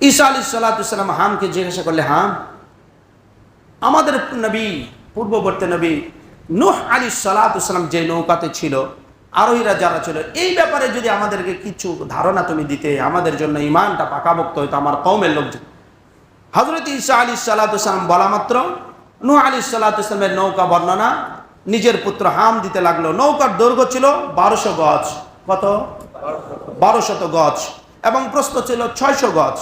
ঈসা আলী সাল্লাহাম হামকে জিজ্ঞাসা করলে, হাম, আমাদের নবী, পূর্ববর্তী নবী নুহ আলী সাল্লাহাম যে নৌকাতে ছিল, আরোহীরা যারা ছিল, এই ব্যাপারে যদি আমাদেরকে কিছু ধারণা তুমি দিতে, আমাদের জন্য ইমানটা পাকাভক্ত হইতো আমার কৌমের লোকজন। হজরত ঈসা আলী সাল্লাহাম বলা মাত্র নু আলী সাল্লাহামের নৌকা বর্ণনা, নিজের পুত্র হাম দিতে লাগল। নৌকার দৈর্ঘ্য ছিল বারোশো গজ। কত? বারোশত গজ। এবং প্রস্থ ছিল ছয়শো গজ।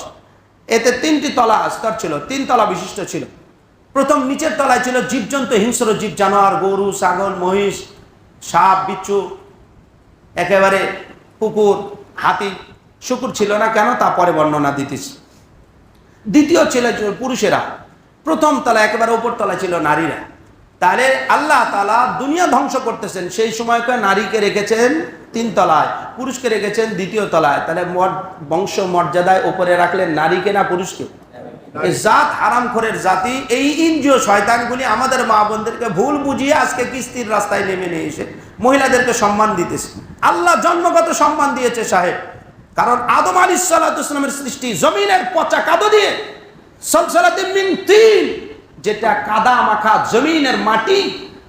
এতে তিনটি তলা স্তর ছিল, তিন তলা বিশিষ্ট ছিল। প্রথম নিচের তলায় ছিল জীবজন্তু, হিংস্র জীব, জানোয়ার, গরু, ছাগল, মহিষ, সাপ, বিচ্ছু, একেবারে পুকুর হাতি, শুকুর ছিল না কেন? তা পরে বর্ণনা দিতেছি দ্বিতীয় ছিল পুরুষেরা। প্রথম তলা একেবারে উপর তলা ছিল নারীরা। তাহলে আল্লাহ তালা দুনিয়া ধ্বংস করতেছেন। সেই সময়কে নারীকে রেখেছেন তিন তলায়, পুরুষকে রেখেছেন দ্বিতীয় তলায়। তাহলে বংশ মর্যাদায় উপরে রাখলেন নারীকে না পুরুষকে? জাত হারামখোরের জাতি, এই ইন্দ্রিয় শয়তানগুলি আমাদের মা বোনদেরকে ভুল বুঝিয়ে আজকে কিস্তির রাস্তায় নেমে নিয়ে এসে মহিলাদেরকে সম্মান দিতেছে। আল্লাহ জন্মগত সম্মান দিয়েছে সাহেব। কারণ আদম আলী সাল্লাহামের সৃষ্টি জমিনের পচা কাদো দিয়ে সলসলাতে মিন তিন যেটা কাদা মাখা জমিনের মাটি,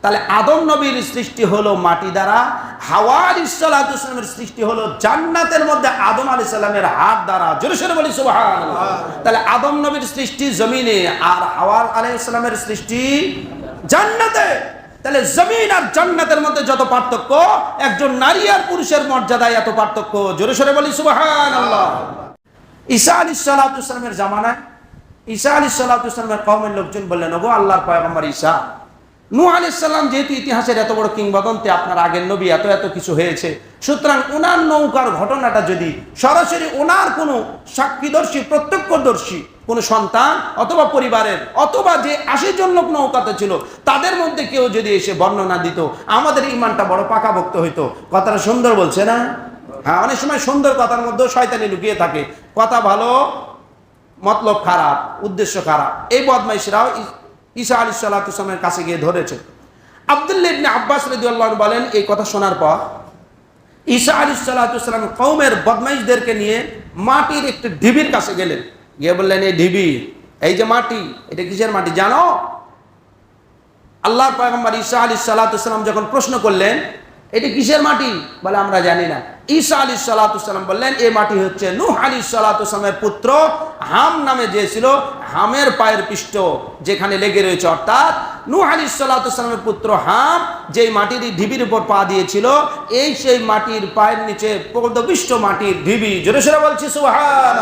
তাহলে আদম নবীর সৃষ্টি হলো মাটি দ্বারা হাওয়া আলী সাল্লাহামের সৃষ্টি হলো জান্নাতের মধ্যে আদম আলী সাল্লামের হাত দ্বারা। জোরে সরে বলি। তাহলে আদম নবীর সৃষ্টি জমিনে আর হাওয়া আলী সাল্লামের সৃষ্টি জান্নাতে। তাহলে জমিন আর জান্নাতের মধ্যে যত পার্থক্য, একজন নারী আর পুরুষের মর্যাদায় এত পার্থক্য। জোরে সরে বলি, সুবহানাল্লাহ। ঈসা আলী সাল্লাহামের জামানায় ঈসা আলী সাল্লাহামের কমের লোকজন বললেন, ওগো আল্লাহর পয়গম্বর ঈসা নূ আলী সাল্লাম যেহেতু ইতিহাসের এত বড় কিংবদন্তি, আপনার আগের নবী এত এত কিছু হয়েছে, সুতরাং ওনার নৌকার ঘটনাটা যদি সরাসরি ওনার কোনো সাক্ষীদর্শী, প্রত্যক্ষদর্শী, কোনো সন্তান অথবা পরিবারের অথবা যে আশি জন লোক নৌকাতে ছিল, তাদের মধ্যে কেউ যদি এসে বর্ণনা দিত, আমাদের ইমানটা বড় পাকাভক্ত হইতো। কথাটা সুন্দর বলছে না? হ্যাঁ অনেক সময় সুন্দর কথার মধ্যেও শয়তানি লুকিয়ে থাকে। কথা ভালো মতলব খারাপ, উদ্দেশ্য খারাপ। এই বদমাইশরাও ঈসা আলী সাল্লাহামের কাছে গিয়ে ধরেছে। আবদুল্লাহ ইবনে আব্বাস রেদিউল্লাহ বলেন এই কথা শোনার পর, ঈসা আলী সাল্লাহাম কৌমের বদমাইশদেরকে নিয়ে মাটির একটি ঢিবির কাছে গেলেন। গিয়ে বললেন, এই ঢিবি, এই যে মাটি, এটা কিসের মাটি জানো? আল্লাহ পয়গম্বর ঈসা আলী সাল্লাহাম যখন প্রশ্ন করলেন এটি কিসের মাটি? বলে আমরা জানি না। ঈসা আলী সাল্লাহাম বললেন এই মাটি হচ্ছে নূহ আলী সাল্লাহামের পুত্র হাম নামে যে ছিল হামের পায়ের পৃষ্ঠ, যেখানে লেগে রয়েছে অর্থাৎ নূহ আলী সাল্লাহামের পুত্র হাম, যেই মাটির ঢিবির উপর পা দিয়েছিল, এই সেই মাটির পায়ের নিচে পদপিষ্ট মাটির ঢিবি। জোরে সোরে বলছি সুহান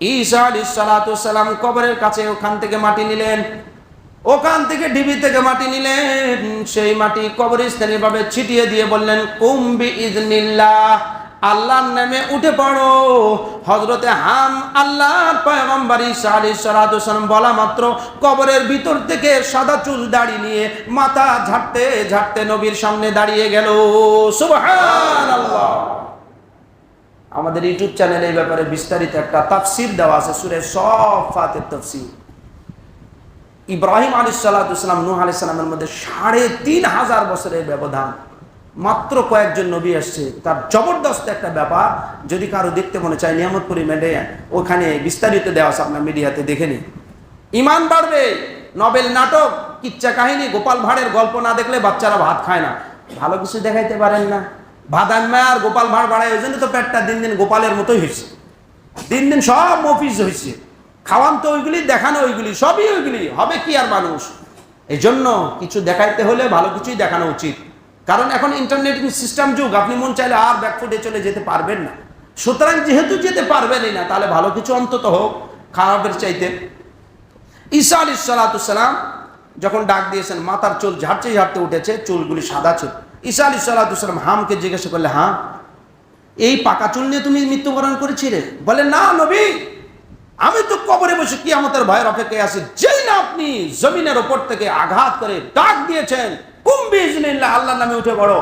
ঈসা আলী সালাম কবরের কাছে ওখান থেকে মাটি নিলেন। ওখান থেকে ডিবি থেকে মাটি নিলেন। সেই মাটি কবরস্থানের ভাবে ছিটিয়ে দিয়ে বললেন কুম্বি ইজনিল্লাহ আল্লাহর নামে উঠে পড়ো। হজরতে হাম আল্লাহর পয়গম্বর ঈসা আলাইহিস বলা মাত্র কবরের ভিতর থেকে সাদা চুল দাড়ি নিয়ে মাথা ঝাড়তে ঝাড়তে নবীর সামনে দাঁড়িয়ে গেল। সুবহানাল্লাহ। আমাদের ইউটিউব চ্যানেলে এই ব্যাপারে বিস্তারিত একটা তাফসির দেওয়া আছে সুরে সব ফাতের তফসির। ইব্রাহিম আলী সাল্লাহাম নূহ আলি মধ্যে সাড়ে তিন হাজার বছরের ব্যবধান। মাত্র কয়েকজন নবী আসছে। তার জবরদস্ত একটা ব্যাপার, যদি কারও দেখতে মনে চায় নিয়ামতপুরি মেডে, ওখানে বিস্তারিত দেওয়া আছে, আপনার মিডিয়াতে দেখে নিন। ইমান বাড়বে, নবেল নাটক, কিচ্ছা কাহিনী, গোপাল ভাঁড়ের গল্প না দেখলে বাচ্চারা ভাত খায় না। ভালো কিছু দেখাইতে পারেন না। ভাদান আর গোপাল ভাঁড় বাড়ায়, ওই জন্য তো পেটটা দিন দিন গোপালের মতোই হয়েছে দিন দিন সব মফিস হয়েছে খাওয়ান তো ওইগুলি, দেখানো ওইগুলি, সবই ওইগুলি, হবে কি আর মানুষ? এই জন্য কিছু দেখাইতে হলে ভালো কিছুই দেখানো উচিত। কারণ এখন ইন্টারনেট সিস্টেম যুগ, আপনি মন চাইলে আর ব্যাকফুটে চলে যেতে পারবেন না। সুতরাং যেহেতু যেতে পারবেনই না, তাহলে ভালো কিছু অন্তত হোক, খারাপের চাইতে। ঈসা আলী সালাতাম যখন ডাক দিয়েছেন, মাথার চুল ঝাড়তে ঝাড়তে উঠেছে, চুলগুলি সাদা ছিল। ঈসা আলী সালাতাম হামকে জিজ্ঞাসা করলে হাম, এই পাকা চুল নিয়ে তুমি মৃত্যুবরণ করেছিলে? বলে না নবী আমি তো কবরে বসে কিয়ামতের ভয়ের অপেক্ষায় আছি। যেই না আপনি জমিনের ওপর থেকে আঘাত করে ডাক দিয়েছেন আল্লাহর নামে উঠে বড়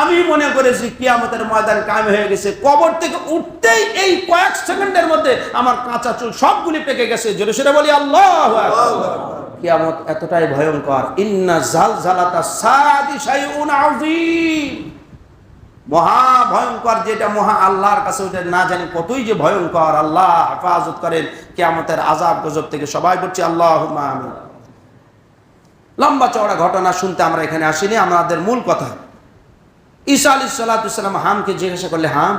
আমি মনে করেছি কিয়ামতের ময়দান কায়েম হয়ে গেছে। কবর থেকে উঠতেই এই কয়েক সেকেন্ডের মধ্যে আমার কাঁচা চুল সবগুলি পেকে গেছে। জোরে সেটা বলি, আল্লাহ কিয়ামত এতটাই ভয়ঙ্কর। ইন্না জাল জালাতা সাদি শাইউন আযীম। মহা ভয়ঙ্কর যেটা মহা আল্লাহর কাছে ওটা না জানি কতই যে ভয়ঙ্কর, আল্লাহ হেফাজত করেন, কেয়ামতের আজাব গজব থেকে সবাই বলছি আল্লাহ লম্বা চওড়া ঘটনা শুনতে আমরা এখানে আসিনি, আমাদের মূল কথা। ঈসা আলী সাল্লাতুসাল্লাম হামকে জিজ্ঞাসা করলে, হাম,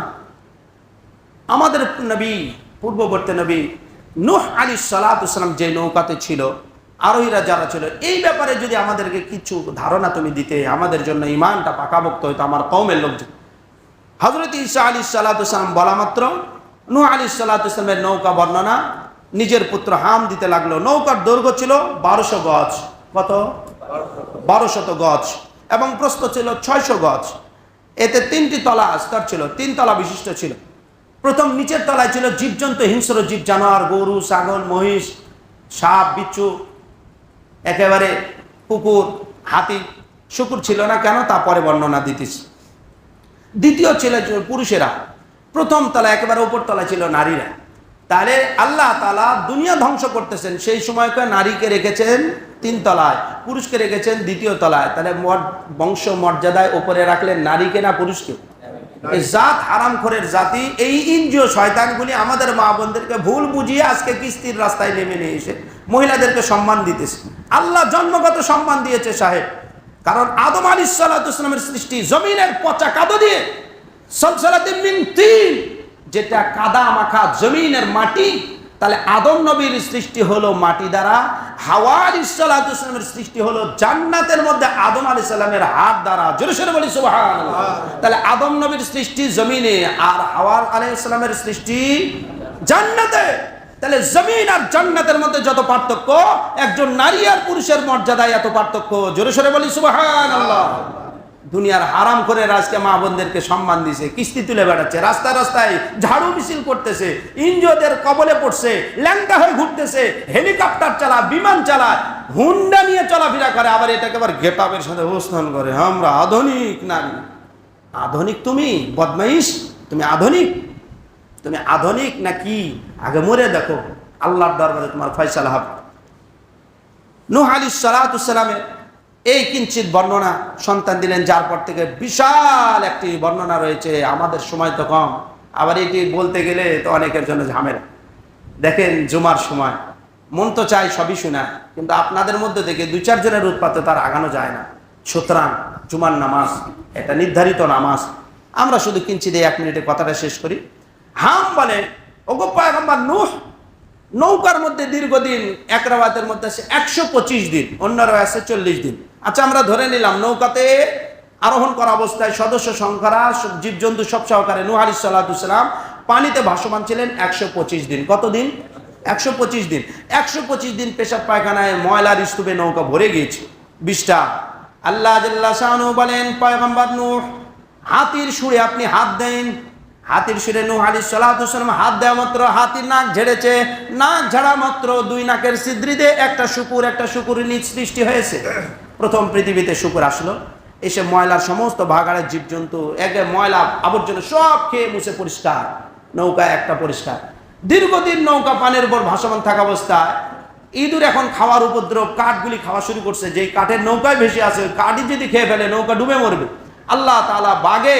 আমাদের নবী, পূর্ববর্তী নবী নুহ আলী সাল্লাতুসাল্লাম যে নৌকাতে ছিল, আরোহীরা যারা ছিল, এই ব্যাপারে যদি আমাদেরকে কিছু ধারণা তুমি দিতে, আমাদের জন্য ইমানটা পাকাভক্ত হইতো আমার কৌমের লোকজন। হজরত ঈসা আলী সাল্লাতুসাল্লাম বলা মাত্র, নুহ আলী সাল্লাতুসাল্লামের নৌকা বর্ণনা, নিজের পুত্র হাম দিতে লাগল। নৌকার দৈর্ঘ্য ছিল বারোশো গজ। কত? বারোশত গজ। এবং প্রস্থ ছিল ছয়শো গজ। এতে তিনটি তলা স্তর ছিল, তিন তলা বিশিষ্ট ছিল। প্রথম নিচের তলায় ছিল জীবজন্তু, হিংস্র জীব, জানোয়ার, গরু, ছাগল, মহিষ, সাপ, বিচ্ছু, একেবারে কুকুর হাতি। শুকুর ছিল না কেন? তা পরে বর্ণনা দিতেছি দ্বিতীয় ছিল পুরুষেরা। প্রথম তলা একেবারে উপর তলায় ছিল নারীরা। তাহলে আল্লাহ তালা দুনিয়া ধ্বংস করতেছেন, সেই সময়কে নারীকে রেখেছেন তিন তলায়, পুরুষকে রেখেছেন দ্বিতীয় তলায়। তাহলে বংশ মর্যাদায় উপরে রাখলেন নারীকে না পুরুষকে? জাত হারাম খোরের জাতি, এই ইন্দ্রিয় শয়তানগুলি আমাদের মা বোনদেরকে ভুল বুঝিয়ে আজকে কিস্তির রাস্তায় নেমে নিয়ে এসে মহিলাদেরকে সম্মান দিতেছে। আল্লাহ জন্মগত সম্মান দিয়েছে সাহেব। কারণ আদম আলী সাল্লামের সৃষ্টি জমিনের পচা কাদো দিয়ে যেটা কাদা মাখা জমিনের মাটি, তাহলে আদম নবীর সৃষ্টি হলো মাটি দ্বারা, হাওয়া আলী সাল্লামের সৃষ্টি হলো জান্নাতের মধ্যে আদম আলী সাল্লামের হাত দ্বারা, জোরে সরে বলি। তাহলে আদম নবীর সৃষ্টি জমিনে আর হাওয়া আলী সৃষ্টি জান্নাতে তাহলে জমিন আর জান্নাতের মধ্যে যত পার্থক্য, একজন নারী আর পুরুষের মর্যাদায় এত পার্থক্য। জোরে সরে বলি, সুবহানাল্লাহ। দুনিয়ার হারাম করে রাজকে মা বোনদেরকে সম্মান দিছে, কিস্তি তুলে বেড়াচ্ছে রাস্তায় রাস্তায় ঝাড়ু মিছিল করতেছে ইঞ্জদের কবলে পড়ছে, ল্যাংটা হয়ে ঘুরতেছে, হেলিকপ্টার চালা বিমান চালা হুন্ডা নিয়ে চলাফেরা করে, আবার এটাকে আবার গেটাপের সাথে অবস্থান করে। আমরা আধুনিক নারী। আধুনিক তুমি, বদমাইশ, তুমি আধুনিক। তুমি আধুনিক নাকি? আগে মরে দেখো। আল্লাহর দরবারে তোমার ফয়সালা হবে। নুহ আলী সালাতামের এই কিঞ্চিত বর্ণনা সন্তান দিলেন, যার পর থেকে বিশাল একটি বর্ণনা রয়েছে আমাদের সময় তো কম। আবার এটি বলতে গেলে তো অনেকের জন্য ঝামেলা। দেখেন জুমার সময়, মন তো চাই সবই শোনা কিন্তু আপনাদের মধ্যে থেকে দুই চারজনের উৎপাতে তার আগানো যায় না। সুতরাং জুমার নামাজ, এটা নির্ধারিত নামাজ। আমরা শুধু কিঞ্চিত এক মিনিটে কথাটা শেষ করি। হাম বলে, ওগো পায়গম্বর, নূহ, নৌকার মধ্যে দীর্ঘদিন, এক রাওয়াতের মধ্যে আছে একশো পঁচিশ দিন, অন্য আছে চল্লিশ দিন। আচ্ছা আমরা ধরে নিলাম, নৌকাতে আরোহণ করা অবস্থায় সদস্য সংখ্যারা জীবজন্তু সব সহকারে নুহ আলি সাল্লাহাম পানিতে ভাসমান ছিলেন একশো পঁচিশ দিন। কতদিন একশো পঁচিশ দিন। একশো পঁচিশ দিন পেশাব পায়খানায় ময়লার স্তূপে নৌকা ভরে গিয়েছে। বিশটা। আল্লাহ আল্লাহ শাহানু বলেন, পয়গম্বর নূহ, হাতির সুরে আপনি হাত দেন। হাতির সুরে নূহ আলী সালাম হাত দেওয়া মাত্র, হাতির নাক ঝেড়েছে। নাক ঝাড়া মাত্র দুই নাকের সিদ্রিতে একটা শুকুর, একটা শুকুরের নিচ সৃষ্টি হয়েছে। প্রথম পৃথিবীতে শুকুর আসলো। এসে ময়লার সমস্ত ভাগাড়ের জীবজন্তু, একে ময়লা, আবর্জনা সব খেয়ে মুছে পরিষ্কার। নৌকা একটা পরিষ্কার। দীর্ঘদিন নৌকা পানের উপর ভাসমান থাকা অবস্থায় ইঁদুর এখন খাওয়ার উপদ্রব, কাঠগুলি খাওয়া শুরু করছে। যেই কাঠের নৌকায় ভেসে আছে কাঠই যদি খেয়ে ফেলে, নৌকা ডুবে মরবে। আল্লাহ তাআলা বাঘে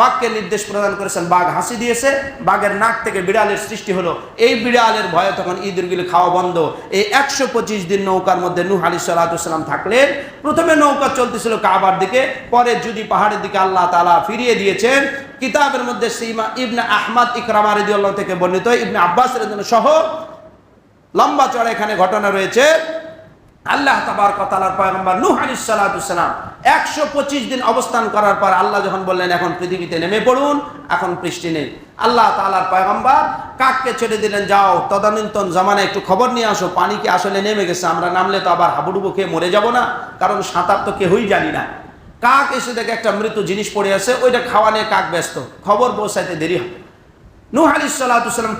বাঘকে নির্দেশ প্রদান করেছেন। বাঘ হাসি দিয়েছে। বাঘের নাক থেকে বিড়ালের সৃষ্টি হলো। এই বিড়ালের ভয়ে তখন ইঁদুরগুলি খাওয়া বন্ধ। এই একশো পঁচিশ দিন নৌকার মধ্যে নুহ আলী সাল্লাহাম থাকলেন প্রথমে নৌকা চলতেছিল কাবার দিকে, পরে যদি পাহাড়ের দিকে আল্লাহ তালা ফিরিয়ে দিয়েছেন, কিতাবের মধ্যে সীমা ইবনে আহমদ ইকরামা রেদিউল্লাহ থেকে বর্ণিত, ইবনে আব্বাস সহ লম্বা চড়া এখানে ঘটনা রয়েছে। আল্লাহ তাবার কথালার পয়গম্বর নূহ সালাতু সালাম 125 দিন অবস্থান করার পর আল্লাহ যখন বললেন, এখন পৃথিবীতে নেমে পড়ুন, এখন বৃষ্টি নেই। আল্লাহ তাআলার পয়গম্বর কাককে ছেড়ে দিলেন, যাও, তদানীন্তন জামানায় একটু খবর নিয়ে আসো, পানি কি আসলে নেমে গেছে? আমরা নামলে তো আবার হাবুডুবু খেয়ে মরে যাব না, কারণ সাঁতার তো কেউই জানি না। কাক এসে দেখে একটা মৃত্যু জিনিস পড়ে আছে, ওইটা খাওয়া নিয়ে কাক ব্যস্ত, খবর পৌঁছাইতে দেরি হয় নূহ আলী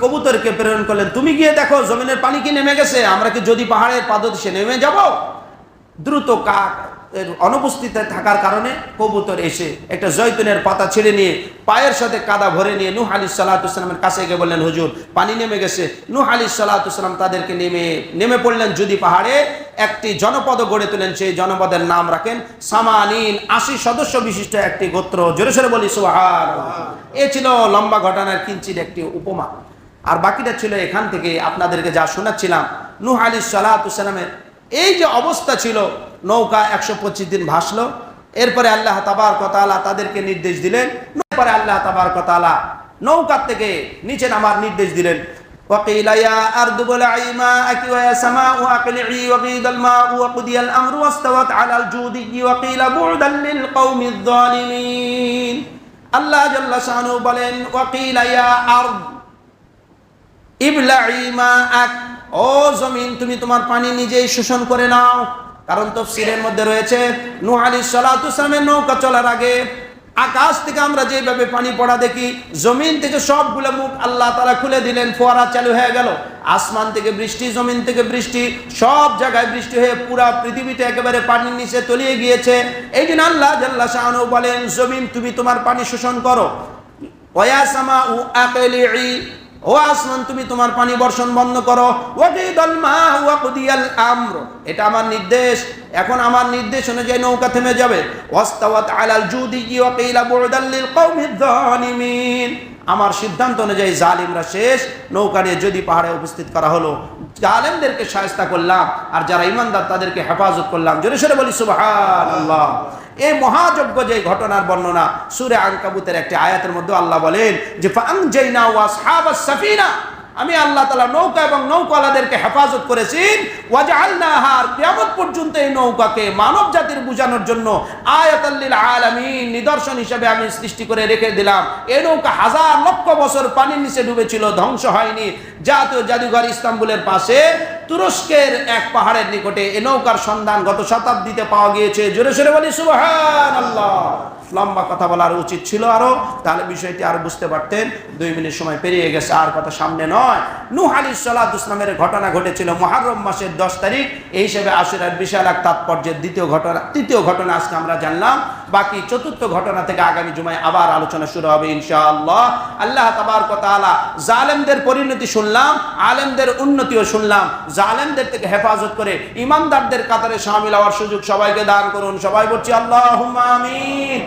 কবুতরকে প্রেরণ করলেন। তুমি গিয়ে দেখো, জমিনের পানি কি নেমে গেছে? আমরা কি যদি পাহাড়ের পাদদেশে নেমে যাব? দ্রুত কাক অনুপস্থিত থাকার কারণে কবুতর এসে একটা জৈতুনের পাতা ছেড়ে নিয়ে পায়ের সাথে কাদা ভরে নিয়ে নূহ আলী সাল্লাহামের কাছে গিয়ে বললেন, হুজুর, পানি নেমে গেছে। নূহ আলী সাল্লাহাম তাদেরকে নেমে নেমে পড়লেন যদি পাহাড়ে। একটি জনপদ গড়ে তোলেন, সেই জনপদের নাম রাখেন সামানিন আশি সদস্য বিশিষ্ট একটি গোত্র। জোরে সরে বলি সুহার এ ছিল লম্বা ঘটনার কিঞ্চিত একটি উপমা। আর বাকিটা ছিল এখান থেকে আপনাদেরকে যা শোনাচ্ছিলাম। নূহ আলী সাল্লাহামের এই যে অবস্থা ছিল নৌকা একশো পঁচিশ দিন ভাসলো এরপরে আল্লাহ তাবার কতালা তাদেরকে নির্দেশ দিলেন এরপরে আল্লাহ তাবার কতালা নৌকার থেকে নিচে নামার নির্দেশ দিলেন وقيل يا أرض بلعي ماءك ويا سماء أقلعي وقيل الماء وقضي الأمر واستوت على الجودي وقيل بعدا للقوم الظالمين আল্লাহ জাল্লা শানু বলেন ওয়াকিল ইয়া আরদ ইবলাঈ মাআক ও জমিন, তুমি তোমার পানি নিজেই শোষণ করে নাও। কারণ তফসিরের মধ্যে রয়েছে, নূহ আলাইহিস সালাতু সালামের নৌকা চলার আগে আকাশ থেকে আমরা যেভাবে পানি পড়া দেখি, জমিন থেকে সবগুলো মুখ আল্লাহ তারা খুলে দিলেন, ফোয়ারা চালু হয়ে গেল। আসমান থেকে বৃষ্টি, জমিন থেকে বৃষ্টি, সব জায়গায় বৃষ্টি হয়ে পুরা পৃথিবীতে একেবারে পানির নিচে তলিয়ে গিয়েছে। এই দিন আল্লাহ জাল্লা শাহানু বলেন, জমিন, তুমি তোমার পানি শোষণ করো। ও আসমান, তুমি তোমার পানি বর্ষণ বন্ধ করো। আমর। এটা আমার নির্দেশ। এখন আমার নির্দেশ অনুযায়ী নৌকা থেমে যাবে। ওয়াস্তাওয়াত আলাল জুদি ওয়াকিলা বুরদাল কওমিদ যালিমিন। আমার সিদ্ধান্ত অনুযায়ী জালিমরা শেষ। নৌকা নিয়ে যদি পাহাড়ে উপস্থিত করা হলো, জালেমদেরকে সায়স্তা করলাম। আর যারা ইমানদার, তাদেরকে হেফাজত করলাম। জোরে সরে বলি, সুবহানাল্লাহ। এই মহাযজ্ঞ যে ঘটনার বর্ণনা সুরে আঙ্কাবুতের একটি আয়াতের মধ্যে আল্লাহ বলেন যে ফাংজাইনা ওয়াসহাবাস সাফিনা। আমি আল্লাহ তালা নৌকা এবং নৌকালাদেরকে হেফাজত করেছি। ওয়াজআলনাহার কিয়ামত পর্যন্ত এই নৌকাকে মানব জাতির বুঝানোর জন্য আয়াতাল্লিল আলামিন, নিদর্শন হিসেবে আমি সৃষ্টি করে রেখে দিলাম। এই নৌকা হাজার লক্ষ বছর পানির নিচে ডুবেছিল, ধ্বংস হয়নি। জাতীয় জাদুঘর ইস্তাম্বুলের পাশে তুরস্কের এক পাহাড়ের নিকটে এ নৌকার সন্ধান গত শতাব্দীতে পাওয়া গিয়েছে। জোরে সোরে বলি, সুবহানাল্লাহ। লম্বা কথা বলার উচিত ছিল আরও, তাহলে বিষয়টি আরও বুঝতে পারতেন। দুই মিনিট সময় পেরিয়ে গেছে, আর কথা সামনে নয়। নূহ আলী সালাত ইসলামের ঘটনা ঘটেছিল মহারম মাসের দশ তারিখ। এই হিসেবে আশুরার বিশাল এক তাৎপর্যের দ্বিতীয় ঘটনা তৃতীয় ঘটনা আজকে আমরা জানলাম। বাকি চতুর্থ ঘটনা থেকে আগামী জুমায় আবার আলোচনা শুরু হবে ইনশাআল্লাহ। আল্লাহ তাবার কথা আলা জালেমদের পরিণতি শুনলাম, আলেমদের উন্নতিও শুনলাম। জালেমদের থেকে হেফাজত করে ইমানদারদের কাতারে সামিল হওয়ার সুযোগ সবাইকে দান করুন। সবাই বলছি আল্লাহ আমিন।